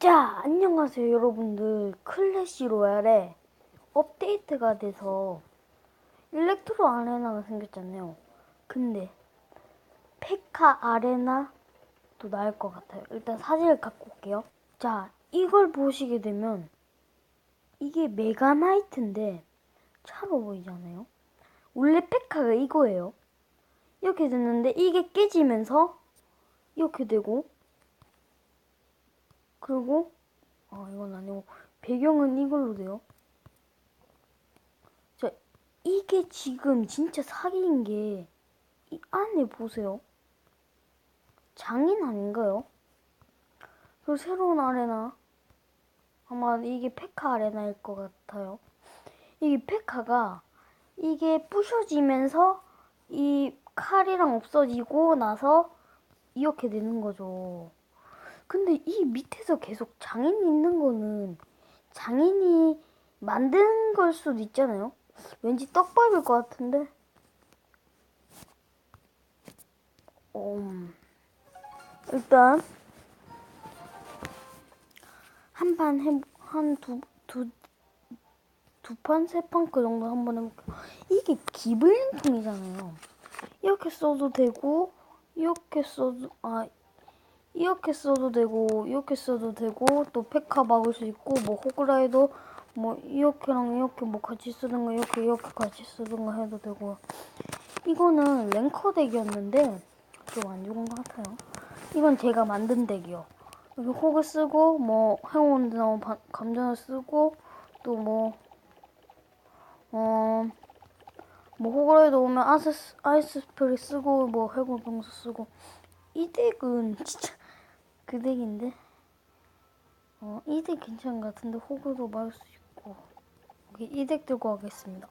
자, 안녕하세요, 여러분들. 클래시 로얄에 업데이트가 돼서 일렉트로 아레나가 생겼잖아요. 근데 페카 아레나도 나을 것 같아요. 일단 사진을 갖고 올게요. 자, 이걸 보시게 되면 이게 메가나이트인데 차로 보이잖아요. 원래 페카가 이거예요. 이렇게 됐는데 이게 깨지면서 이렇게 되고 그리고 아 이건 아니고 배경은 이걸로 돼요. 자 이게 지금 진짜 사기인 게 이 안에 보세요. 장인 아닌가요? 그리고 새로운 아레나 아마 이게 페카 아레나일 것 같아요. 이게 페카가 이게 부셔지면서 이 칼이랑 없어지고 나서 이렇게 되는 거죠. 근데 이 밑에서 계속 장인이 있는 거는 장인이 만든 걸 수도 있잖아요. 왠지 떡밥일 것 같은데. 음, 일단 한 판 해, 한 두 두 두 판, 세 판 그 정도 한 번 해볼게요. 이게 기블링통이잖아요. 이렇게 써도 되고, 이렇게 써도, 아, 이렇게 써도 되고, 이렇게 써도 되고, 또 페카 막을 수 있고, 뭐, 호그라이도, 뭐, 이렇게랑 이렇게 뭐 같이 거, 이렇게, 이렇게 같이 거 해도 되고. 이거는 랭커 덱이었는데, 좀 안 좋은 것 같아요. 이건 제가 만든 덱이요. 여기 호그 쓰고, 뭐, 나오면 바- 감전을 쓰고, 또 뭐, 어, 뭐 호그라이도 오면 아이스, 아이스 스프레이 쓰고 뭐 해골 병수 쓰고 이 덱은 진짜 그 덱인데 어, 이덱 괜찮은 것 같은데 호그도 막을 수 있고 오케이, 이덱 들고 가겠습니다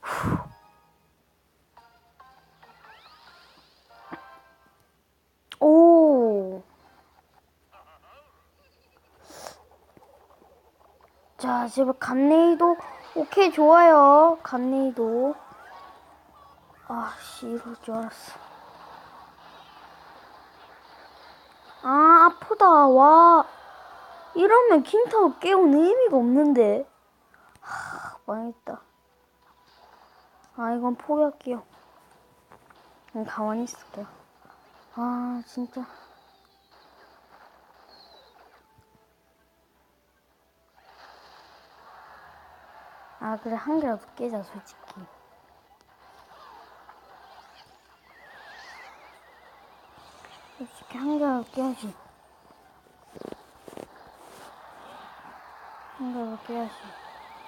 후. 오 자, 제발 간네이도 오케이 좋아요. 간네이도. 아, 씨 이럴 줄 알았어. 아, 아프다. 와. 이러면 킹타워 깨우는 의미가 없는데. 하, 망했다. 아, 이건 포기할게요. 가만히 있을게요. 아, 진짜. 아 그래 한 개라도 깨자 솔직히 솔직히 한 개라도 깨야지 한 개라도 깨야지.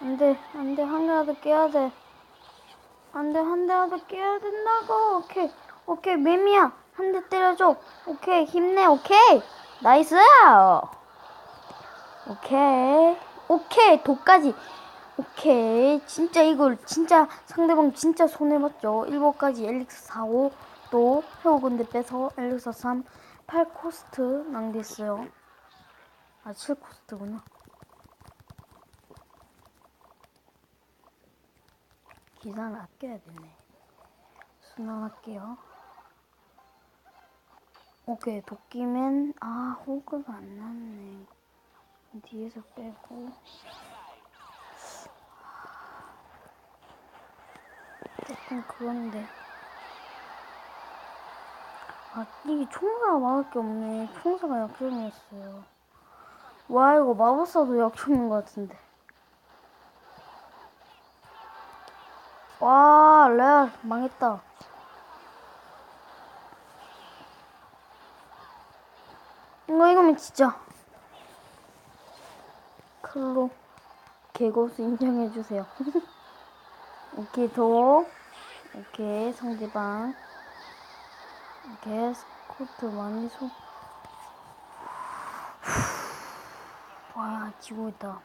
안 돼 안 돼 한 개라도 깨야 돼. 안 돼 한 개라도 깨야 된다고. 오케이 오케이 매미야. 한 대 때려줘. 오케이 힘내 오케이. 나이스 오케이 오케이 도까지. 오케이 진짜 이걸 진짜 상대방 진짜 손해봤죠. 1번까지 엘릭스 4고 또 회오군대 빼서 엘릭스 3 8코스트 낭비했어요. 아 7코스트구나 기사를 아껴야 되네 순환할게요 오케이 도끼맨 아 호그가 안 났네 뒤에서 빼고 조금 그건데. 아, 이게 총사가 막을 게 없네. 총사가 약점이었어요. 와, 이거 마법사도 약점인 것 같은데. 와, 레알, 망했다. 이거, 이거면 진짜. 클로. 개고수 인정해 주세요. 오케이, 도. 오케이, 상대방. 오케이, 스코트 많이 소. 와, 지고 있다.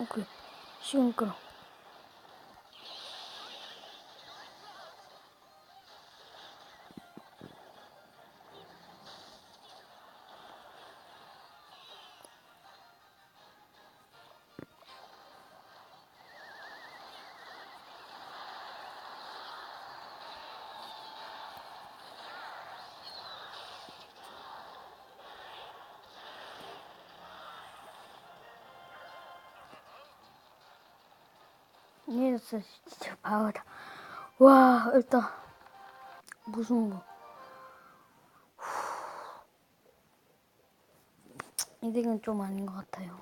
오케이. 이랬어 진짜 바보다. 와 일단 무슨 거. 이득은 좀 아닌 것 같아요.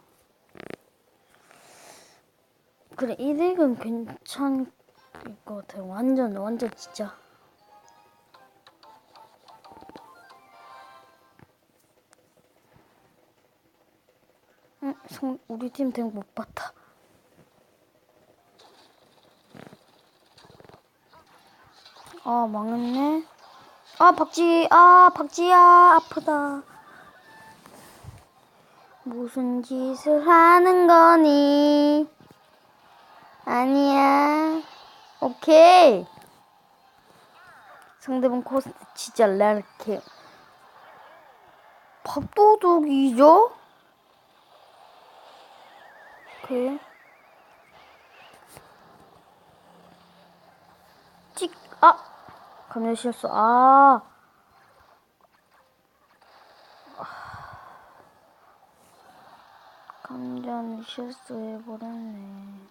그래 이득은 괜찮을 것 같아요. 완전 완전 진짜. 응, 성, 우리 팀댕못 봤다. 아 망했네. 아 박지 아 박지야 아프다. 무슨 짓을 하는 거니? 아니야. 오케이. 상대방 코스 진짜 랄게. 밥도둑이죠? 오케이. 찍, 아! 실수, 아! 감전 실수해버렸네.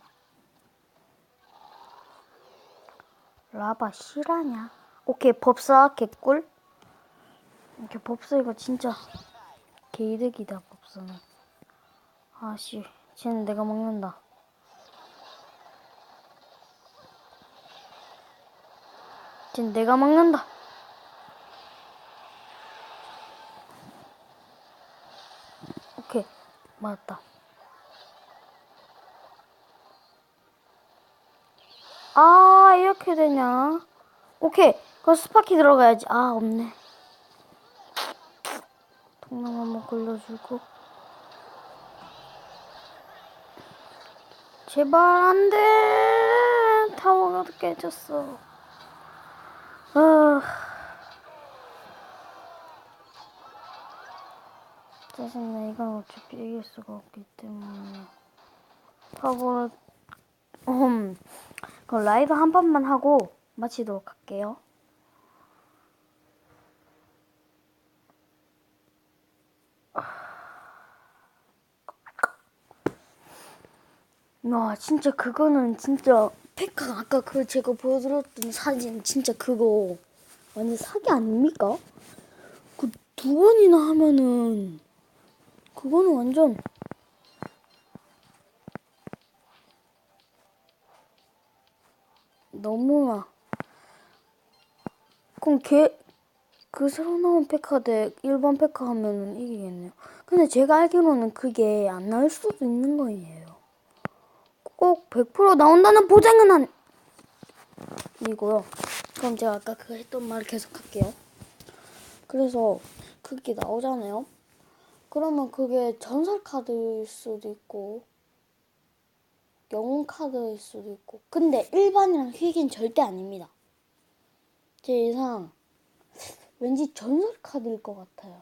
라바 실하냐? 오케이, 법사 개꿀. 이렇게 법사 이거 진짜 개이득이다, 법사는. 아씨, 쟤는 내가 먹는다. 쟤는 내가 먹는다. 오케이, 맞았다. 아, 이렇게 되냐? 오케이, 그럼 스파키 들어가야지. 아, 없네. 통나무 한번 굴려주고. 제발 안 돼. 타워가 깨졌어. 아. 짜증나. 이건 어차피 이길 수가 없기 때문에. 타워를, 음. 그럼 라이브 한 번만 하고 마치도록 할게요. 와 진짜 그거는 진짜 페카 아까 그 제가 보여드렸던 사진 진짜 그거 완전 사기 아닙니까? 그 두 번이나 하면은 그거는 완전 너무나 그럼 걔 그 새로 나온 페카 대 일반 페카 하면은 이기겠네요. 근데 제가 알기로는 그게 안 나올 수도 있는 거예요. 꼭 100% 나온다는 보장은 안 이고요. 그럼 제가 아까 그 했던 말을 계속 할게요. 그래서 그게 나오잖아요. 그러면 그게 전설 카드일 수도 있고 영웅 카드일 수도 있고 근데 일반이랑 휘긴 절대 아닙니다. 제 예상 왠지 전설 카드일 것 같아요.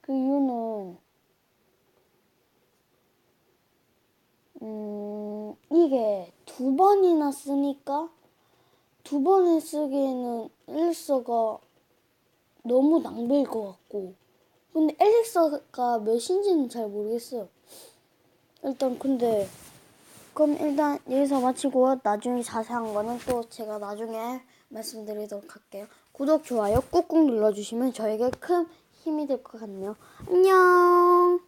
그 이유는 음, 이게 두 번이나 쓰니까 두 번에 쓰기에는 엘릭서가 너무 낭비일 것 같고 근데 엘릭서가 몇인지는 잘 모르겠어요. 일단 근데 그럼 일단 여기서 마치고 나중에 자세한 거는 또 제가 나중에 말씀드리도록 할게요. 구독, 좋아요 꾹꾹 눌러주시면 저에게 큰 힘이 될 것 같네요. 안녕!